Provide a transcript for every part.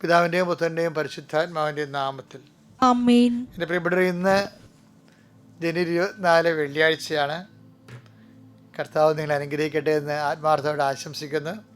പിതാവിന്റെയും പുത്രന്റെയും പരിശുദ്ധാത്മാവിന്റെയും നാമത്തിൽ. എന്റെ പ്രിയപ്പെട്ട ഇന്ന് ജനുവരി ഇരുപത്തിനാല് വെള്ളിയാഴ്ചയാണ്. കർത്താവ് നിങ്ങൾ അനുഗ്രഹിക്കട്ടെ എന്ന് ആത്മാർത്ഥത്തോടെ ആശംസിക്കുന്നു.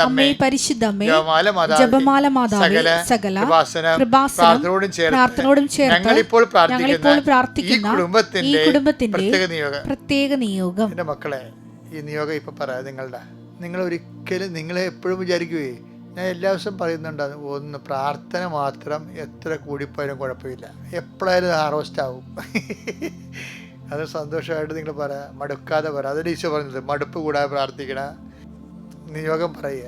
അമ്മേ അമ്മേ, പരിശുദ്ധ ജപമാല മാതാവേ, സകല പ്രാർത്ഥനയോടും ചേർത്ത് പ്രാർത്ഥനയോടും ചേർത്ത് ഞങ്ങളിപ്പോൾ പ്രാർത്ഥിക്കുന്ന ഈ കുടുംബത്തിന്റെ പ്രത്യേക നിയോഗം. എന്റെ മക്കളെ ഈ നിയോഗം ഇപ്പൊ പറയാം നിങ്ങളുടെ നിങ്ങൾ ഒരിക്കലും നിങ്ങളെ എപ്പോഴും വിചാരിക്കുകയേ ഞാൻ എല്ലാ ദിവസവും പറയുന്നുണ്ട് ഒന്ന് പ്രാർത്ഥന മാത്രം എത്ര കൂടിപ്പോയാലും കുഴപ്പമില്ല. എപ്പോഴായാലും ഹാർവസ്റ്റ് ആവും. അത് സന്തോഷമായിട്ട് നിങ്ങൾ പറയാം മടുക്കാതെ പറയാം. അതൊരു ഈശോ പറഞ്ഞത് മടുപ്പ് കൂടാതെ പ്രാർത്ഥിക്കണ. നിയോഗം പറയുക.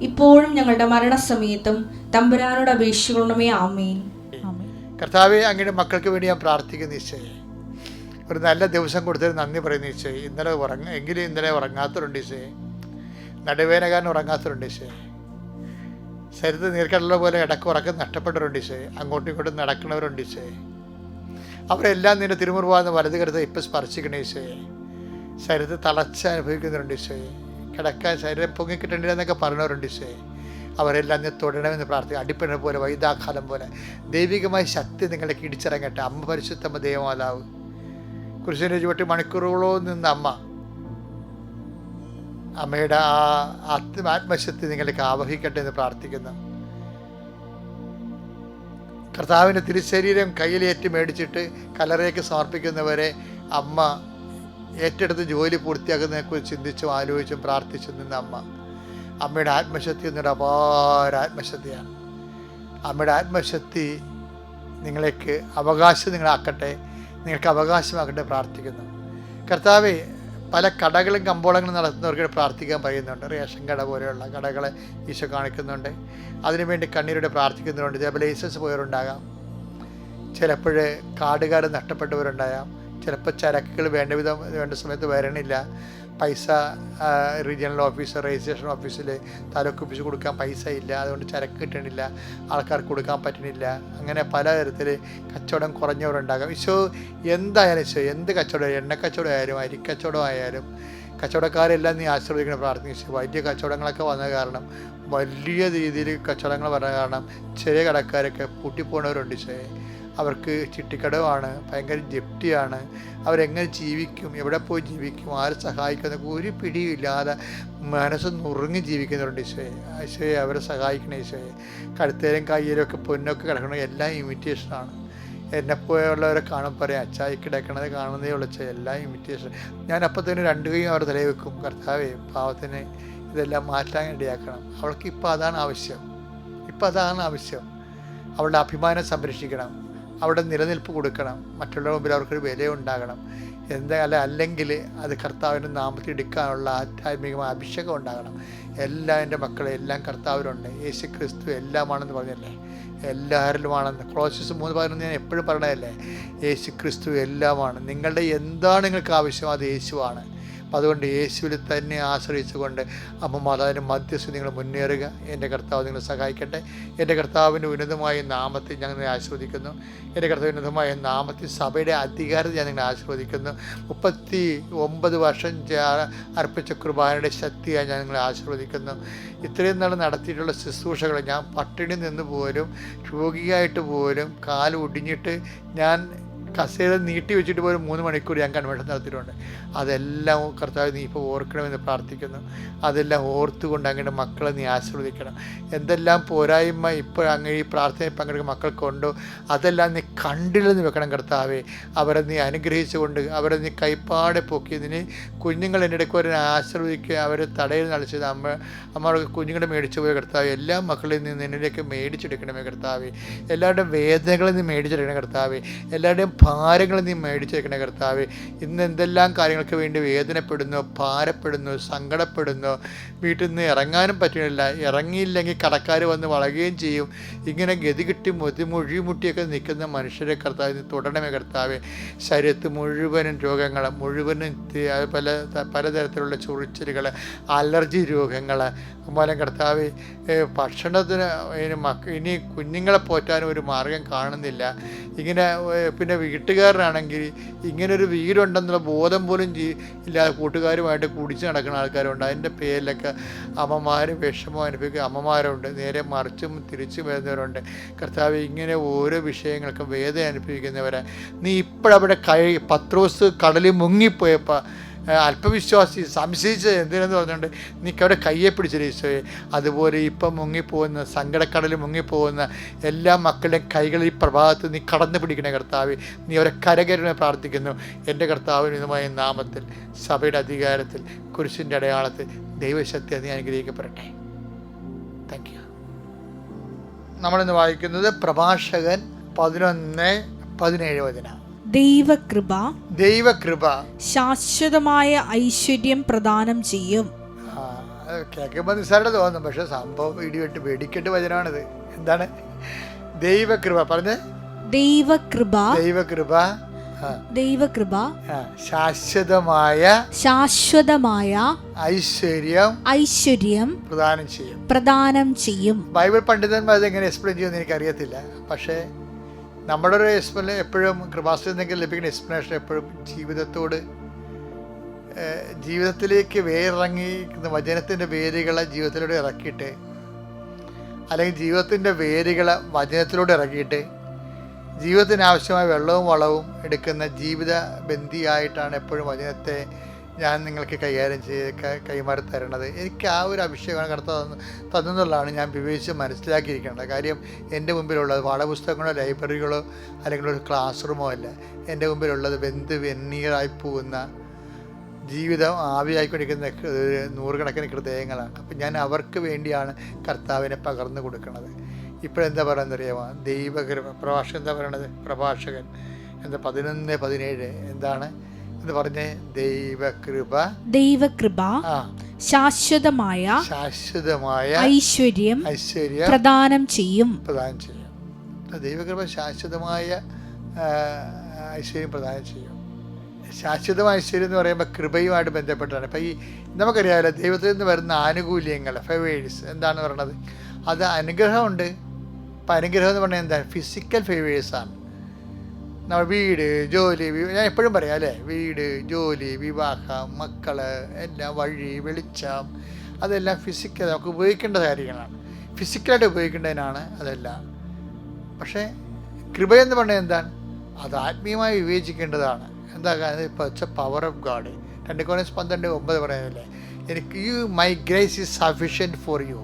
ഇപ്പോഴും ഞങ്ങളുടെ മരണസമയത്തും തമ്പുരാനോട് അപേക്ഷിക്കണമേ ആമേൻ. കർത്താവെ അങ്ങയുടെ മക്കൾക്ക് വേണ്ടി ഞാൻ പ്രാർത്ഥിക്കുന്ന ഈശോയെ ഒരു നല്ല ദിവസം കൊടുത്തതിന് നന്ദി പറയുന്ന ഈശോയെ ഇന്നലെ ഉറങ്ങ എങ്കിലും ഇന്നലെ ഉറങ്ങാത്തവരുണ്ട് ഈശോയെ നടുവേനകാരൻ ഉറങ്ങാത്തവരുണ്ട് ഈശോയെ ശരീരത്തിൽ നീർക്കടല പോലെ ഇടയ്ക്ക് ഉറക്കം നഷ്ടപ്പെട്ടവരുണ്ട് ഈശോയെ അങ്ങോട്ടും ഇങ്ങോട്ടും നടക്കുന്നവരുണ്ട് ഈശോയെ അവരെല്ലാം നിന്റെ തിരുമുറുവാന്ന് വലത് കരുത്ത് ഇപ്പം സ്പർശിക്കണേ ഈശോയെ ശരീരത്തിൽ തളർച്ച അനുഭവിക്കുന്നവരുണ്ട് ഈശോയെ കിടക്കാൻ ശരീരം പൊങ്ങിക്കിട്ടേണ്ടില്ല എന്നൊക്കെ പറഞ്ഞവരുണ്ട് ഈശോയെ അവരെല്ലാം നീ തൊടണമെന്ന് പ്രാർത്ഥിക്കുക അടിപ്പിണ പോലെ വൈദാഖാലം പോലെ. ദൈവികമായ ശക്തി നിങ്ങളെ കിടിച്ചിറങ്ങട്ടെ അമ്മ പരിശുദ്ധമ്മ ദൈവമാതാവ്. കുരിശിന്റെ ചുവട്ടി മണിക്കൂറുകളോളം നിന്ന അമ്മ. അമ്മയുടെ ആ ആത്മ ആത്മശക്തി നിങ്ങളിലേക്ക് ആവഹിക്കട്ടെ എന്ന് പ്രാർത്ഥിക്കുന്നു. കർത്താവിന്റെ തിരുശരീരം കയ്യിലേറ്റ് മേടിച്ചിട്ട് കലറയ്ക്ക് സമർപ്പിക്കുന്നവരെ അമ്മ ഏറ്റെടുത്ത് ജോലി പൂർത്തിയാക്കുന്നതിനെക്കുറിച്ച് ചിന്തിച്ചും ആലോചിച്ചും പ്രാർത്ഥിച്ചും നിന്ന അമ്മ. അമ്മയുടെ ആത്മശക്തി എന്നൊരു അപാര ആത്മശക്തിയാണ്. അമ്മയുടെ ആത്മശക്തി നിങ്ങളേക്ക് അവകാശം നിങ്ങളാക്കട്ടെ നിങ്ങൾക്ക് അവകാശമാക്കട്ടെ പ്രാർത്ഥിക്കുന്നു. കർത്താവെ പല കടകളും കമ്പോളങ്ങളും നടത്തുന്നവർക്ക് പ്രാർത്ഥിക്കാൻ പറയുന്നുണ്ട്. റേഷൻ കട പോലെയുള്ള കടകളെ ഈശോ കാണിക്കുന്നുണ്ട്. അതിനുവേണ്ടി കണ്ണീരോടെ പ്രാർത്ഥിക്കുന്നവരുണ്ട്. ലൈസൻസ് പോയവരുണ്ടാകാം. ചിലപ്പോൾ കാടുകാർ നഷ്ടപ്പെട്ടവരുണ്ടാകാം. ചിലപ്പോൾ ചരക്കുകൾ വേണ്ട വിധം വേണ്ട സമയത്ത് വരണില്ല. പൈസ റീജിയണൽ ഓഫീസർ രജിസ്ട്രേഷൻ ഓഫീസിൽ താലൂക്ക് ഓഫീസിൽ കൊടുക്കാൻ പൈസ ഇല്ല. അതുകൊണ്ട് ചരക്ക് കിട്ടണില്ല. ആൾക്കാർക്ക് കൊടുക്കാൻ പറ്റണില്ല. അങ്ങനെ പലതരത്തിൽ കച്ചവടം കുറഞ്ഞവരുണ്ടാകാം. ഈശോ എന്തായാലും ഈശോ എന്ത് കച്ചവടം എണ്ണ കച്ചവടം ആയാലും അരിക്കച്ചവടം ആയാലും കച്ചവടക്കാരെല്ലാം നീ ആശ്രയിക്കണം പ്രാർത്ഥിച്ചു വലിയ കച്ചവടങ്ങളൊക്കെ വന്ന കാരണം വലിയ രീതിയിൽ കച്ചവടങ്ങൾ വന്ന കാരണം ചെറിയ കടക്കാരൊക്കെ പൂട്ടിപ്പോണവരുണ്ട് ഈശോയെ. അവർക്ക് ചിട്ടിക്കടവാണ് ഭയങ്കര ജപ്തിയാണ്. അവരെങ്ങനെ ജീവിക്കും എവിടെ പോയി ജീവിക്കും ആരെ സഹായിക്കുന്ന ഒരു പിടിയില്ലാതെ മനസ്സ് നുറുങ്ങി ജീവിക്കുന്നവരുണ്ട് ഈശോയെ. ഈശോയെ അവരെ സഹായിക്കണേ ഈശോയെ. കഴുത്തേലും കയ്യിലും ഒക്കെ പൊന്നൊക്കെ കിടക്കണം എല്ലാം ഇമിറ്റേഷനാണ് എന്നെപ്പോലുള്ളവരെ കാണും പറയാം അച്ചായി കിടക്കണത് കാണുന്നതേ ഉള്ളൂ എല്ലാം ഇമിറ്റേഷൻ ഞാൻ അപ്പം തന്നെ രണ്ട് കൈയും അവരുടെ തലയിൽ വെക്കും കർത്താവേ പാവത്തിന് ഇതെല്ലാം മാറ്റാൻ ഇടയാക്കണം അവൾക്ക് ഇപ്പം അതാണ് ആവശ്യം. ഇപ്പം അതാണ് ആവശ്യം. അവളുടെ അഭിമാനം സംരക്ഷിക്കണം. അവിടെ നിലനിൽപ്പ് കൊടുക്കണം. മറ്റുള്ളവരുടെ മുമ്പിൽ അവർക്കൊരു വില ഉണ്ടാകണം എന്താ അല്ല അല്ലെങ്കിൽ അത് കർത്താവിന്റെ നാമത്തിൽ എടുക്കാനുള്ള ആധ്യാത്മികമായ അഭിഷേകം ഉണ്ടാകണം. എല്ലാ എന്റെ മക്കളെ എല്ലാം കർത്താവിലുണ്ട്. യേശു ക്രിസ്തു എല്ലാമാണെന്ന് പറഞ്ഞല്ലേ? എല്ലാവരിലുമാണെന്ന്. ക്രോസസ് മൂന്ന് പതിനൊന്ന് ഞാൻ എപ്പോഴും പറയണതല്ലേ? യേശു ക്രിസ്തു എല്ലാമാണ്. നിങ്ങളുടെ എന്താണ് നിങ്ങൾക്ക് ആവശ്യം? അത് യേശുവാണ്. അതുകൊണ്ട് യേശുവിൽ തന്നെ ആശ്രയിച്ചുകൊണ്ട് അമ്മ അതിന് മധ്യസ്ഥ നിങ്ങൾ മുന്നേറുക. എന്റെ കർത്താവ് നിങ്ങൾ സഹായിക്കട്ടെ. എന്റെ കർത്താവിന്റെ ഉന്നതമായ നാമത്തെ ഞാൻ നിങ്ങളെ ആസ്വദിക്കുന്നു എന്റെ കർത്താവ് ഉന്നതമായ നാമത്തിൽ സഭയുടെ അധികാരത്തെ ഞാൻ നിങ്ങളെ ആശ്രവദിക്കുന്നു. മുപ്പത്തി ഒമ്പത് വർഷം അർപ്പിച്ച കുർബാനയുടെ ശക്തിയായി ഞാൻ നിങ്ങളെ ആശീർവദിക്കുന്നു ഇത്രയും നാൾ നടത്തിയിട്ടുള്ള ശുശ്രൂഷകൾ ഞാൻ പട്ടിണി നിന്ന് പോലും രോഗിയായിട്ട് പോലും കാൽ ഒടിഞ്ഞിട്ട് ഞാൻ കസേര നീട്ടി വെച്ചിട്ട് പോലും മൂന്ന് മണിക്കൂർ ഞാൻ കൺവെൻഷൻ നടത്തിയിട്ടുണ്ട്. അതെല്ലാം കർത്താവ് നീ ഇപ്പോൾ ഓർക്കണമെന്ന് പ്രാർത്ഥിക്കുന്നു. അതെല്ലാം ഓർത്തുകൊണ്ട് അങ്ങയുടെ മക്കളെ നീ ആശീർവദിക്കണം. എന്തെല്ലാം പോരായ്മ ഇപ്പോൾ അങ്ങ് ഈ പ്രാർത്ഥനയിൽ പങ്കെടുക്കുന്ന മക്കൾക്കുണ്ടോ അതെല്ലാം നീ കണ്ടില്ലെന്ന് വെക്കണം കർത്താവേ. അവരെ നീ അനുഗ്രഹിച്ചുകൊണ്ട് അവരെ നീ കൈപ്പാടെ പൊക്കി നീ കുഞ്ഞുങ്ങൾ എന്റെ ഇടയ്ക്ക് അവരെ ആശീർവദിക്കുക അവരെ തടയിൽ നടിച്ചത് അമ്മ അമ്മയുടെ കുഞ്ഞുങ്ങളെ മേടിച്ചു പോയ കർത്താവ്. എല്ലാ മക്കളെയും നീ നിന്നിലേക്ക് മേടിച്ചെടുക്കണമേ കർത്താവേ. എല്ലാവരുടെയും വേദനകളിൽ നീ മേടിച്ചെടുക്കണം കർത്താവേ. എല്ലാവരുടെയും ഭാരങ്ങൾ നീ മേടിച്ചേക്കണേ കർത്താവ്. ഇന്ന് എന്തെല്ലാം കാര്യങ്ങൾക്ക് വേണ്ടി വേദനപ്പെടുന്നു ഭാരപ്പെടുന്നു സങ്കടപ്പെടുന്നു. വീട്ടിൽ നിന്ന് ഇറങ്ങാനും പറ്റുന്നില്ല. ഇറങ്ങിയില്ലെങ്കിൽ കടക്കാർ വന്ന് വളയുകയും ചെയ്യും. ഇങ്ങനെ ഗതി കിട്ടി മുതി മുഴിമുട്ടിയൊക്കെ നിൽക്കുന്ന മനുഷ്യരെ കർത്താവ് തുടരണമേ കർത്താവ്. ശരീരത്ത് മുഴുവനും രോഗങ്ങൾ മുഴുവനും പല പലതരത്തിലുള്ള ചൊറിച്ചിലുകൾ അലർജി രോഗങ്ങൾ അതുപോലെ കർത്താവ് ഭക്ഷണത്തിന് ഇനി മക്ക ഇനി കുഞ്ഞുങ്ങളെ പോറ്റാനും ഒരു മാർഗം കാണുന്നില്ല. ഇങ്ങനെ പിന്നെ വീട്ടുകാരനാണെങ്കിൽ ഇങ്ങനൊരു വീടുണ്ടെന്നുള്ള ബോധം പോലും ഇല്ലാതെ കൂട്ടുകാരുമായിട്ട് കുടിച്ച് നടക്കുന്ന ആൾക്കാരുണ്ട്. അതിന്റെ പേരിലൊക്കെ അമ്മമാർ വിഷമം അനുഭവിക്കുന്ന അമ്മമാരുണ്ട്. നേരെ മറിച്ചും തിരിച്ചും വരുന്നവരുണ്ട്. കർത്താവ് ഇങ്ങനെ ഓരോ വിഷയങ്ങൾക്കും വേദന അനുഭവിക്കുന്നവരെ നീ ഇപ്പോഴവിടെ കൈ പത്രോസ് കടലിൽ മുങ്ങിപ്പോയപ്പോൾ അല്പവിശ്വാസി സംശയിച്ചത് എന്തിനെന്ന് പറഞ്ഞുകൊണ്ട് നിൽക്കവിടെ കയ്യെ പിടിച്ചില്ല ഈശോയെ? അതുപോലെ ഇപ്പം മുങ്ങിപ്പോകുന്ന സങ്കടക്കടലിൽ മുങ്ങിപ്പോകുന്ന എല്ലാ മക്കളുടെയും കൈകളിൽ ഈ പ്രഭാതത്തിൽ നീ കടന്നു പിടിക്കണേ കർത്താവ്. നീ അവരെ കരകരണ പ്രാർത്ഥിക്കുന്നു. എന്റെ കർത്താവിനുമായ നാമത്തിൽ സഭയുടെ അധികാരത്തിൽ കുരിശിന്റെ അടയാളത്തിൽ ദൈവശക്തി നീ അനുഗ്രഹിക്കപ്പെടട്ടെ. താങ്ക് യു നമ്മളിന്ന് വായിക്കുന്നത് പ്രഭാഷകൻ പതിനൊന്ന് പതിനേഴ് വചന. ദൈവകൃപ ദൈവകൃപ. ശാശ്വതമായ ഐശ്വര്യം പ്രദാനം ചെയ്യും. കേൾക്കുമ്പോൾ നിസ്സാരത തോന്നും. പക്ഷെ സംഭവം ഇടിവെട്ട് വെടിക്കെട്ട് വചനമാണിത് എന്താണ്? ദൈവകൃപ. പറഞ്ഞേ? ദൈവകൃപ. ദൈവകൃപ. ദൈവകൃപ. ശാശ്വതമായ ശാശ്വതമായ ഐശ്വര്യം ഐശ്വര്യം പ്രദാനം ചെയ്യും. പ്രദാനം ചെയ്യും. ബൈബിൾ പണ്ഡിതന്മാർ എങ്ങനെ എക്സ്പ്ലെയിൻ ചെയ്യുമെന്ന് എനിക്കറിയത്തില്ല. പക്ഷേ നമ്മുടെ ഒരു എക്സ്പ്ലേ എപ്പോഴും നിന്നെങ്കിൽ ലഭിക്കുന്ന എക്സ്പ്ലനേഷൻ എപ്പോഴും ജീവിതത്തോട് ജീവിതത്തിലേക്ക് വേറിറങ്ങിയിരിക്കുന്ന വചനത്തിന്റെ വേരുകളെ ജീവിതത്തിലൂടെ ഇറക്കിയിട്ട് അല്ലെങ്കിൽ ജീവിതത്തിന്റെ വേരുകളെ വചനത്തിലൂടെ ഇറക്കിയിട്ട് ജീവിതത്തിന് ആവശ്യമായ വെള്ളവും വളവും എടുക്കുന്ന ജീവിത ബന്ധിയായിട്ടാണ് എപ്പോഴും വചനത്തെ ഞാൻ നിങ്ങൾക്ക് കൈകാര്യം ചെയ്ത് കൈമാറി തരണത്. എനിക്ക് ആ ഒരു അഭിഷേകമാണ് കടത്ത തന്നെന്നുള്ളതാണ് ഞാൻ വിവേചിച്ച് മനസ്സിലാക്കിയിരിക്കേണ്ടത്. കാര്യം എന്റെ മുമ്പിലുള്ളത് പാഠപുസ്തകങ്ങളോ ലൈബ്രറികളോ അല്ലെങ്കിൽ ഒരു ക്ലാസ് റൂമോ അല്ല. എന്റെ മുമ്പിലുള്ളത് വെന്ത് വെന്നീറായി പോകുന്ന ജീവിതം ആവിയായിക്കൊണ്ടിരിക്കുന്ന നൂറുകണക്കിന് ഹൃദയങ്ങളാണ്. അപ്പം ഞാൻ അവർക്ക് വേണ്ടിയാണ് കർത്താവിനെ പകർന്നു കൊടുക്കുന്നത് ഇപ്പോഴെന്താ പറയുന്നറിയാമോ ദൈവകൃപ. പ്രഭാഷകൻ എന്താ പറയണത്? പ്രഭാഷകൻ. എന്താ പതിനൊന്ന് പതിനേഴ്? എന്താണ്? എന്ന് പറഞ്ഞേ ദൈവകൃപ ദൈവകൃപ ശാശ്വതമായ ശാശ്വതമായ ഐശ്വര്യം ഐശ്വര്യം പ്രദാനം ചെയ്യും. പ്രദാനം ചെയ്യും. ദൈവകൃപ ശാശ്വതമായ ഐശ്വര്യം പ്രദാനം ചെയ്യും. ശാശ്വതമായ ഐശ്വര്യം എന്ന് പറയുമ്പോൾ കൃപയുമായിട്ട് ബന്ധപ്പെട്ടാണ്. ഇപ്പം ഈ നമുക്കറിയാമല്ലോ ദൈവത്തിൽ നിന്ന് വരുന്ന ആനുകൂല്യങ്ങൾ ഫേവേഴ്സ് എന്താണ് പറയണത് അത് അനുഗ്രഹമുണ്ട്. ഇപ്പം അനുഗ്രഹം എന്ന് പറഞ്ഞാൽ എന്താണ് ഫിസിക്കൽ ഫേവേഴ്സാണ് നമ്മൾ വീട് ജോലി ഞാൻ എപ്പോഴും പറയാം അല്ലേ? വീട് ജോലി വിവാഹം മക്കൾ എല്ലാം വഴി വെളിച്ചം അതെല്ലാം ഫിസിക്കൽ നമുക്ക് ഉപയോഗിക്കേണ്ട കാര്യങ്ങളാണ്. ഫിസിക്കലായിട്ട് ഉപയോഗിക്കേണ്ടതിനാണ് അതെല്ലാം. പക്ഷേ കൃപയെന്ന് പറഞ്ഞാൽ എന്താണ്? അത് ആത്മീയമായി വിവേചിക്കേണ്ടതാണ്. എന്താ കാരണം ഇപ്പോൾ വെച്ച പവർ ഓഫ് ഗാഡ് രണ്ട് കോണേഴ്സ് പന്ത്രണ്ട് ഒമ്പത് പറയുന്നില്ലേ എനിക്ക് you my grace is sufficient for you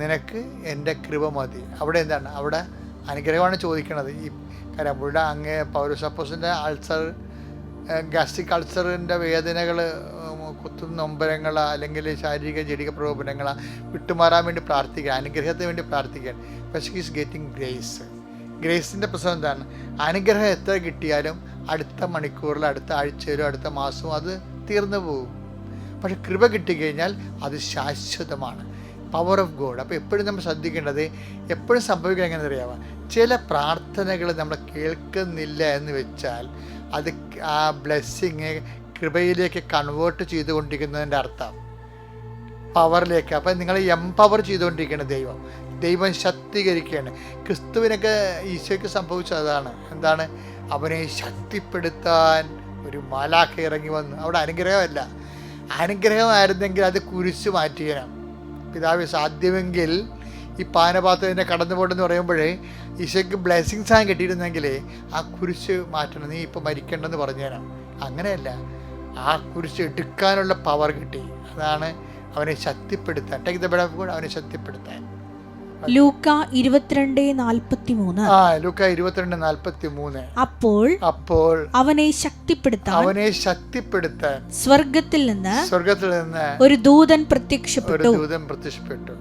നിനക്ക് എന്റെ കൃപ മതി. അവിടെ എന്താണ്? അവിടെ അനുഗ്രഹമാണ് ചോദിക്കുന്നത് ഈ കാര്യം ഇവിടെ അങ്ങ് പൗരസപ്പോസിന്റെ അൾസർ ഗാസ്ട്രിക് അൾസറിന്റെ വേദനകൾ കുത്തുന്ന നൊമ്പരങ്ങൾ അല്ലെങ്കിൽ ശാരീരിക ജടിക പ്രകോപനങ്ങൾ വിട്ടുമാറാൻ വേണ്ടി പ്രാർത്ഥിക്കുക അനുഗ്രഹത്തിന് വേണ്ടി പ്രാർത്ഥിക്കാൻ പക്ഷേ ഈസ് ഗെറ്റിംഗ് ഗ്രേസ് ഗ്രേസിന്റെ പ്രശ്നം എന്താണ്? അനുഗ്രഹം എത്ര കിട്ടിയാലും അടുത്ത മണിക്കൂറിൽ അടുത്ത ആഴ്ചയിലോ അടുത്ത മാസവും അത് തീർന്നു പോകും. പക്ഷെ കൃപ കിട്ടിക്കഴിഞ്ഞാൽ അത് ശാശ്വതമാണ്. പവർ ഓഫ് ഗോഡ് അപ്പോൾ എപ്പോഴും നമ്മൾ ശ്രദ്ധിക്കേണ്ടത് എപ്പോഴും സംഭവിക്കുക എങ്ങനെ അറിയാമോ? ചില പ്രാർത്ഥനകൾ നമ്മൾ കേൾക്കുന്നില്ല എന്ന് വെച്ചാൽ അത് ആ ബ്ലെസ്സിങ് കൃപയിലേക്ക് കൺവേർട്ട് ചെയ്തുകൊണ്ടിരിക്കുന്നതിന്റെ അർത്ഥം. പവറിലേക്ക് അപ്പം നിങ്ങൾ എംപവർ ചെയ്തുകൊണ്ടിരിക്കുകയാണ് ദൈവം. ദൈവം ശക്തീകരിക്കുകയാണ്. ക്രിസ്തുവിനൊക്കെ ഈശോയ്ക്ക് സംഭവിച്ചത് അതാണ്. എന്താണ്? അവനെ ശക്തിപ്പെടുത്താൻ ഒരു മാലാഖ ഇറങ്ങി വന്നു. അവിടെ അനുഗ്രഹമല്ല. അനുഗ്രഹമായിരുന്നെങ്കിൽ അത് കുരിശ് മാറ്റിയണം പിതാവ് സാധ്യമെങ്കിൽ ഈ പാനപാത്രത്തിന്റെ കടന്നു പോട്ടെന്ന് പറയുമ്പോഴേ ഈശോയ്ക്ക് ബ്ലെസ്സിങ്സ് ആണ് കിട്ടിയിരുന്നെങ്കിൽ ആ കുരിശ് മാറ്റണം. നീ ഇപ്പോൾ മരിക്കണ്ടെന്ന് പറഞ്ഞുതരാം അങ്ങനെയല്ല. ആ കുരിശ് എടുക്കാനുള്ള പവർ കിട്ടി. അതാണ് അവനെ ശക്തിപ്പെടുത്താൻ. Take the bed of God അവനെ ശക്തിപ്പെടുത്താൻ. ലൂക്ക ഇരുപത്തിരണ്ട് നാൽപ്പത്തി മൂന്ന് ആ ലുക്ക ഇരുപത്തിരണ്ട് നാൽപ്പത്തി മൂന്ന് അപ്പോൾ അപ്പോൾ അവനെ ശക്തിപ്പെടുത്താൻ അവനെ ശക്തിപ്പെടുത്താൻ സ്വർഗത്തിൽ നിന്ന് സ്വർഗത്തിൽ നിന്ന് ഒരു ദൂതൻ പ്രത്യക്ഷപ്പെട്ടു. ദൂതൻ പ്രത്യക്ഷപ്പെട്ടു.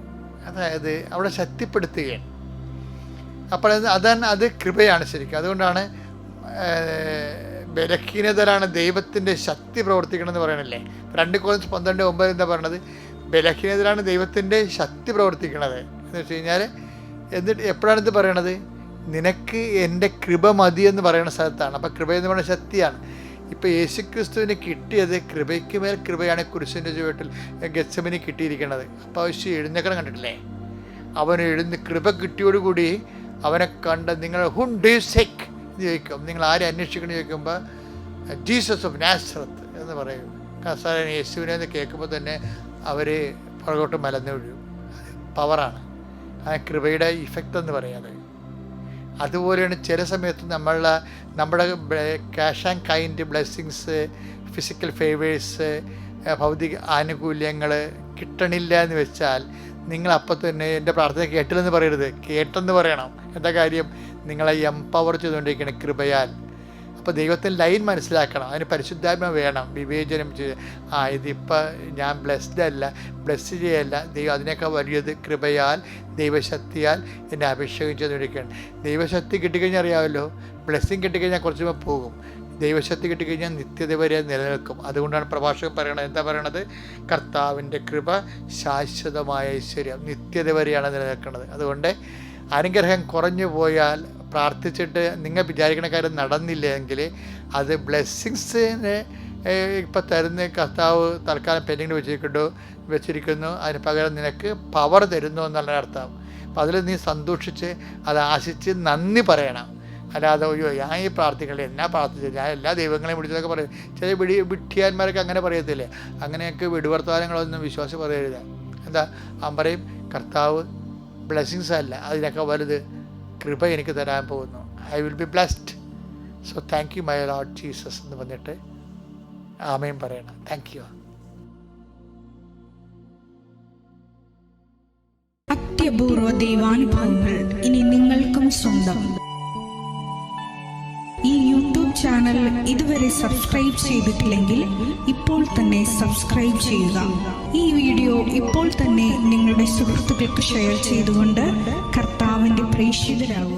അതായത് അവിടെ ശക്തിപ്പെടുത്തുകയാണ്. അപ്പോൾ അത് അതാണ് അത് കൃപയാണ് ശരിക്കും. അതുകൊണ്ടാണ് ബലഹീനതരാണ് ദൈവത്തിന്റെ ശക്തി പ്രവർത്തിക്കണമെന്ന് പറയണല്ലേ? രണ്ട് കോഴ്സ് പന്ത്രണ്ട് ഒമ്പത് എന്താ പറയണത്? ബലഹീനതരാണ് ദൈവത്തിന്റെ ശക്തി പ്രവർത്തിക്കണത്. എന്ന് വെച്ച് കഴിഞ്ഞാൽ എന്നിട്ട് എപ്പോഴാണ് ഇത് പറയണത്? നിനക്ക് എന്റെ കൃപ മതി എന്ന് പറയുന്ന സ്ഥലത്താണ്. അപ്പോൾ കൃപ എന്ന് പറയുന്ന ശക്തിയാണ്. ഇപ്പോൾ യേശുക്രിസ്തുവിന് കിട്ടിയത് കൃപയ്ക്ക് മേൽ കൃപയാണ് കുരിശിന്റെ ചുവട്ടിൽ ഗച്ചമിന് കിട്ടിയിരിക്കുന്നത്. അപ്പോൾ ആവശ്യം എഴുന്നേക്കണം കണ്ടിട്ടില്ലേ? അവൻ എഴുന്ന് കൃപ കിട്ടിയോടുകൂടി അവനെ കണ്ട് നിങ്ങൾ ഹുൺ ഡു സെക്ക് എന്ന് ചോദിക്കും. നിങ്ങൾ ആരെ അന്വേഷിക്കണം ചോദിക്കുമ്പോൾ ജീസസ് ഓഫ് നാസറത്ത് എന്ന് പറയും. കസാരൻ യേശുവിനെ എന്ന് കേൾക്കുമ്പോൾ തന്നെ അവർ പുറകോട്ട് മലന്നു വീഴും. പവറാണ് ആ കൃപയുടെ ഇഫക്റ്റ് എന്ന് പറയാതെ അതുപോലെയാണ് ചില സമയത്ത് നമ്മൾ നമ്മുടെ cash and kind blessings physical favours ഭൗതിക ആനുകൂല്യങ്ങൾ കിട്ടണില്ല എന്ന് വെച്ചാൽ നിങ്ങൾ അപ്പം തന്നെ എന്റെ പ്രാർത്ഥന കേട്ടില്ലെന്ന് പറയരുത്. കേട്ടെന്ന് പറയണം. എന്താ കാര്യം? നിങ്ങളെ എംപവർ ചെയ്തുകൊണ്ടിരിക്കണം കൃപയാൽ. അപ്പോൾ ദൈവത്തിന് ലൈൻ മനസ്സിലാക്കണം. അതിന് പരിശുദ്ധാത്മ വേണം. വിവേചനം ചെയ്ത് ആ ഇതിപ്പോൾ ഞാൻ ബ്ലെസ്ഡ് അല്ല ബ്ലെസ് ചെയ്യല്ല. ദൈവം അതിനേക്കാൾ വലിയത് കൃപയാൽ ദൈവശക്തിയാൽ എന്നെ അഭിഷേകം ചെയ്തുകൊണ്ടിരിക്കുകയാണ്. ദൈവശക്തി കിട്ടിക്കഴിഞ്ഞാൽ അറിയാമല്ലോ ബ്ലെസ്സിങ് കിട്ടിക്കഴിഞ്ഞാൽ കുറച്ച് മുമ്പ് പോകും. ദൈവശക്തി കിട്ടിക്കഴിഞ്ഞാൽ നിത്യത വരെ നിലനിൽക്കും. അതുകൊണ്ടാണ് പ്രഭാഷകൻ പറയണത്. എന്താ പറയണത്? കർത്താവിന്റെ കൃപ ശാശ്വതമായ ഐശ്വര്യം. നിത്യത വരെയാണ് നിലനിൽക്കുന്നത്. അതുകൊണ്ട് അനുഗ്രഹം കുറഞ്ഞു പോയാൽ പ്രാർത്ഥിച്ചിട്ട് നിങ്ങൾ വിചാരിക്കുന്ന കാര്യം നടന്നില്ലെങ്കിൽ അത് ബ്ലെസ്സിങ്സിന് ഇപ്പം തരുന്ന കർത്താവ് തൽക്കാലം പെൻഡിങ്ങിൽ വെച്ചിരിക്കുന്നു വെച്ചിരിക്കുന്നു. അതിന് പകരം നിനക്ക് പവർ തരുന്നു എന്നുള്ള അർത്ഥം. അപ്പം അതിൽ നീ സന്തോഷിച്ച് അത് ആശിച്ച് നന്ദി പറയണം. അല്ലാതെ അയ്യോ ഞാൻ ഈ പ്രാർത്ഥിക്കണേ എന്നാ പ്രാർത്ഥിച്ചത്? ഞാൻ എല്ലാ ദൈവങ്ങളെയും വിളിച്ചതൊക്കെ പറയും. ചില വിടി വിട്ടിയാന്മാരൊക്കെ അങ്ങനെ പറയത്തില്ലേ? അങ്ങനെയൊക്കെ വിടുവർത്തമാനങ്ങളൊന്നും വിശ്വാസം പറയരുത്. എന്താ? അവൻ പറയും കർത്താവ് ബ്ലെസ്സിങ്സ് അല്ല അതിനൊക്കെ വലുത് കൃപ എനിക്ക് തരാൻ പോകുന്നു. I will be blessed so thank you my Lord Jesus എന്ന് പറഞ്ഞിട്ട് ആമയും പറയണം. താങ്ക് യു അത്യപൂർവ ദൈവാനുഭവങ്ങൾ ഇനി നിങ്ങൾക്കും സ്വന്തം. ഈ യൂട്യൂബ് ചാനൽ ഇതുവരെ സബ്സ്ക്രൈബ് ചെയ്തിട്ടില്ലെങ്കിൽ ഇപ്പോൾ തന്നെ സബ്സ്ക്രൈബ് ചെയ്യുക. ഈ വീഡിയോ ഇപ്പോൾ തന്നെ നിങ്ങളുടെ സുഹൃത്തുക്കൾക്ക് ഷെയർ ചെയ്തുകൊണ്ട് കർത്താവിന്റെ പ്രേക്ഷിതരാകുക